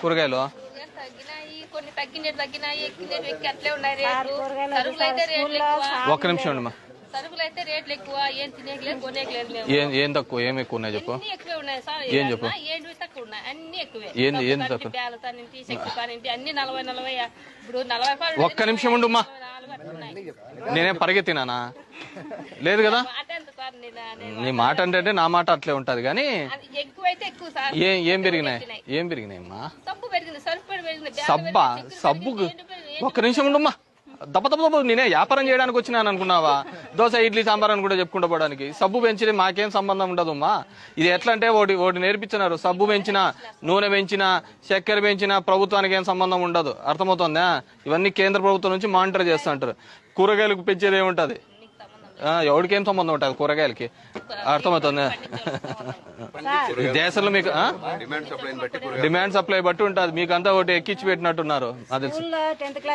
కూరగాయలు? ఒక్క నిమిషం ఎక్కువ. ఏం ఏం ఏం తక్కువ ఏం ఎక్కువ ఉన్నాయి చెప్పు? అన్ని ఎక్కువే ఉన్నాయి సార్. ఏం చెప్పు? ఏంటి తక్కువ ఉన్నాయి. అన్ని ఎక్కువే. ఏంది- ఏంది సబ్బు తక్కువ? ఒక్క నిమిషం ఉండుమ్మా నేనేం పరిగెత్తినానా? లేదు కదా? నీ మాట అంటే నా మాట అట్లే ఉంటది కానీ ఏం ఏం పెరిగినాయి? ఏం పెరిగినాయి అమ్మా సబ్బు? ఒక్క నిమిషం ఉండమ్మా. దప్ప దప్ప దప్ప నేనే వ్యాపారం చేయడానికి వచ్చినాను అనుకున్నావా? దోశ ఇడ్లీ సాంబార్ అని కూడా చెప్పుకుంటూ పోవడానికి. సబ్బు పెంచితే మాకేం సంబంధం ఉండదు అమ్మా ఇది ఎట్లా అంటే ఒకటి ఒకటి నేర్పించినారు. సబ్బు పెంచినా నూనె పెంచినా చక్కెర పెంచినా ప్రభుత్వానికి ఏం సంబంధం ఉండదు. అర్థమవుతుందా? ఇవన్నీ కేంద్ర ప్రభుత్వం నుంచి మానిటర్ చేస్తుంటారు కూరగాయలకు పెంచేది ఏముంటది? ఎవరికి ఏం సంబంధం ఉంటుంది? కూరగాయలకి. అర్థమవుతుంది? దేశంలో మీకు? డిమాండ్ సప్లైని బట్టి కూరగాయలు. డిమాండ్ సప్లై బట్టి ఉంటుంది. మీకు అంతా ఒకటి ఎక్కించి పెట్టినట్టున్నారు. అది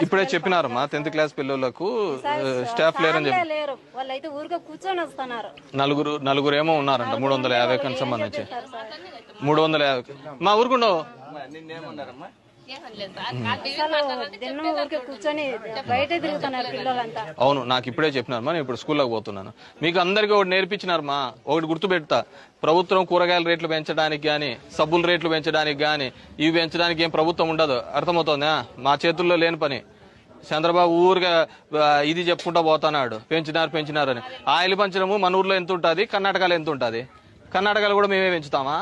ఇప్పుడే చెప్పినారమ్మా టెన్త్ క్లాస్ పిల్లలకు స్టాఫ్ లేరని చెప్పి. నలుగురు నలుగురు ఏమో ఉన్నారంట మూడు వందల యాభైకి సంబంధించి. మూడు వందల యాభై. మా ఊరుకుండవు. కూర్చొని బయట తిరుగుతున్నారు పిల్లలంతా. అవును నాకు ఇప్పుడే చెప్పినారమ్మా నేను ఇప్పుడు స్కూల్లోకి పోతున్నాను. మీకు అందరికీ ఒకటి నేర్పించినారమ్మా ఒకటి గుర్తుపెడతా. ప్రభుత్వం కూరగాయల రేట్లు పెంచడానికి కానీ సబ్బుల రేట్లు పెంచడానికి కానీ ఇవి పెంచడానికి ఏం ప్రభుత్వం ఉండదు. అర్థమవుతోందా? మా చేతుల్లో లేని పని. చంద్రబాబు ఊరిగా ఇది చెప్పుకుంటా పోతున్నాడు. పెంచినారు పెంచినారు అని. ఆయిల్ పంచడము మన ఊర్లో ఎంత ఉంటుంది? కర్ణాటకలో ఎంత ఉంటుంది? కర్ణాటకలో కూడా మేమే పెంచుతామా?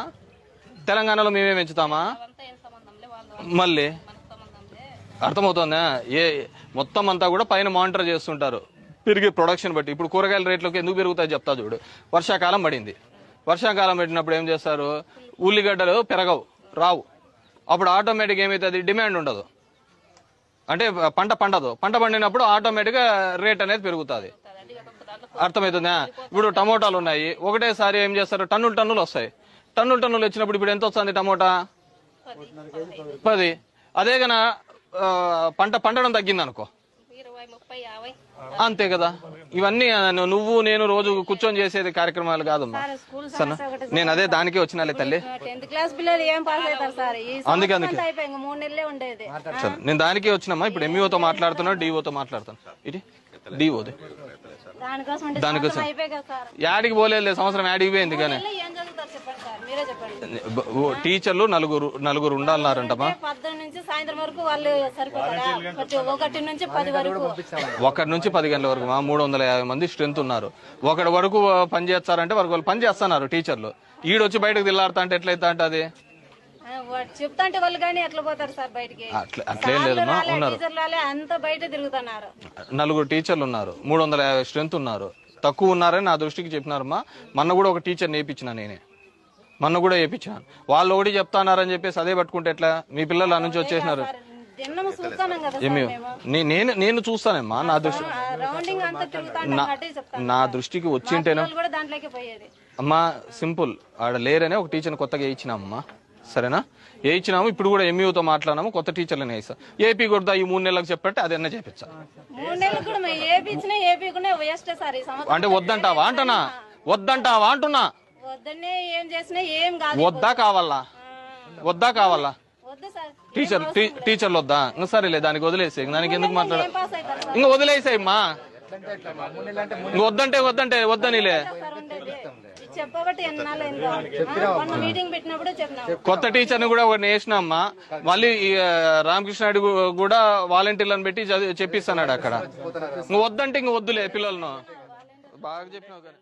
తెలంగాణలో మేమే పెంచుతామా అంతా ఏం సంబంధంలే వాళ్ళు మళ్ళీ? అర్థమవుతుందా? అర్థమవుతోందా ఏ మొత్తం అంతా కూడా పైన మానిటర్ చేస్తుంటారు. పెరిగే ప్రొడక్షన్ బట్టి. ఇప్పుడు కూరగాయల రేట్లకు ఎందుకు పెరుగుతాయి చెప్తా చూడు. వర్షాకాలం పడింది. వర్షాకాలం పెట్టినప్పుడు ఏం చేస్తారు? ఉల్లిగడ్డలు పెరగవు రావు. అప్పుడు ఆటోమేటిక్ ఏమవుతుంది డిమాండ్ ఉండదు. అంటే పంట పండదు. పంట పండినప్పుడు ఆటోమేటిక్గా రేట్ అనేది పెరుగుతుంది. అర్థమవుతుందా? ఇప్పుడు టమోటాలు ఉన్నాయి. ఒకటేసారి ఏం చేస్తారు? టన్నులు టన్నులు వస్తాయి. టన్నులు టన్నులు వచ్చినప్పుడు ఇప్పుడు ఎంత వస్తుంది టమోటా? పది అదే గన ఆ, పంట పండడం తగ్గింది అనుకో ఇరవై ముప్పై యాభై. అంతే కదా. ఇవన్నీ నువ్వు నేను రోజు కూర్చొని చేసేది కార్యక్రమాలు కాదమ్మా. నేను అదే దానికే వచ్చినాలే తల్లి. అందుకే, ఉండేది. సరే నేను దానికే వచ్చినమ్మా. ఇప్పుడు ఎంఈఓతో మాట్లాడుతున్నా డిఓతో మాట్లాడుతాను ఇది డిఓది దానికోసం కదా యాడికి పోలేదు సంవత్సరం యాడికి పోయింది కానీ టీచర్లు నలుగురు నలుగురు ఉండాలన్నారంటమ్మా. పద్దెనిమిది నుంచి సాయంత్రం వరకు వాళ్ళు సరిపోతారా? ఒకటి- నుంచి పది వరకు. ఒకటి నుంచి పది గంటల వరకు మా మూడు వందల యాభై మంది స్ట్రెంత్ ఉన్నారు. ఒకటి వరకు పని చేస్తారంటే వరకు వాళ్ళు పని చేస్తున్నారు టీచర్లు. ఈడొచ్చి బయటకు తిల్లాడుతా అంటే ఎట్లయితే అంటే అది? చెప్తాంటే వాళ్ళు కానీ ఎట్లా పోతారు సార్ బయటికి? అట్లా అట్లేం లేదమ్మా ఉన్నారు. టీచర్లు రాలే అంతా బయట తిరుగుతున్నారు. నలుగురు టీచర్లు ఉన్నారు. మూడు వందల యాభై స్ట్రెంత్ ఉన్నారు. తక్కువ ఉన్నారని నా దృష్టికి చెప్పినారమ్మా. మొన్న కూడా ఒక టీచర్ నేర్పించిన నేనే. మొన్న కూడా వేయించాను వాళ్ళు ఒకటి చెప్తానారని చెప్పేసి అదే పట్టుకుంటే ఎట్లా? మీ పిల్లలు ఆ నుంచి వచ్చేసినారు. ఏమి? నేను నేను చూస్తానమ్మా నా దృష్టి నా దృష్టికి వచ్చింటేనే అమ్మా సింపుల్. ఆడ లేరనే ఒక టీచర్ని కొత్తగా వేయించినామమ్మా సరేనా? వేయించినాము ఇప్పుడు కూడా ఎంఈఓతో మాట్లాడినాము కొత్త టీచర్లని వేయిస్తా ఏపీ కొడతా ఈ మూడు నెలలకు చెప్పంటే అదన్నా చేపించా అంటే వద్దంటావా? అంటున్నా. వద్దంటావా? అంటున్నా. వద్దనే ఏం చేసినా ఏం కాదు వద్దా కావాలా? వద్దా కావాలా? వద్దు సార్. టీచర్ టీచర్లు వద్దా? ఇంకా సరేలే దానికి వదిలేసే దానికి ఎందుకు మాట్లాడ ఏం పాస్ అవుతారు సార్? ఇంకా వదిలేసాయమ్మా. ఇంక వద్దంటే వద్దంటే వద్దనిలే. ఇది చెప్పబట్టి ఎన్నాళ్ళు అయిందో. మొన్న మీటింగ్ పెట్టినప్పుడు చెప్పినాం. కొత్త టీచర్ని కూడా ఒకటి వేసినామ్మా. మళ్ళీ ఈ, ఆ, రామకృష్ణ నాయుడు గు- కూడా వాలంటీర్లను పెట్టి చదివి చెప్పిస్తున్నాడు అక్కడ. ఇంక వద్దంటే ఇంక వద్దులే పిల్లలను. బాగా చెప్పినావు కానీ.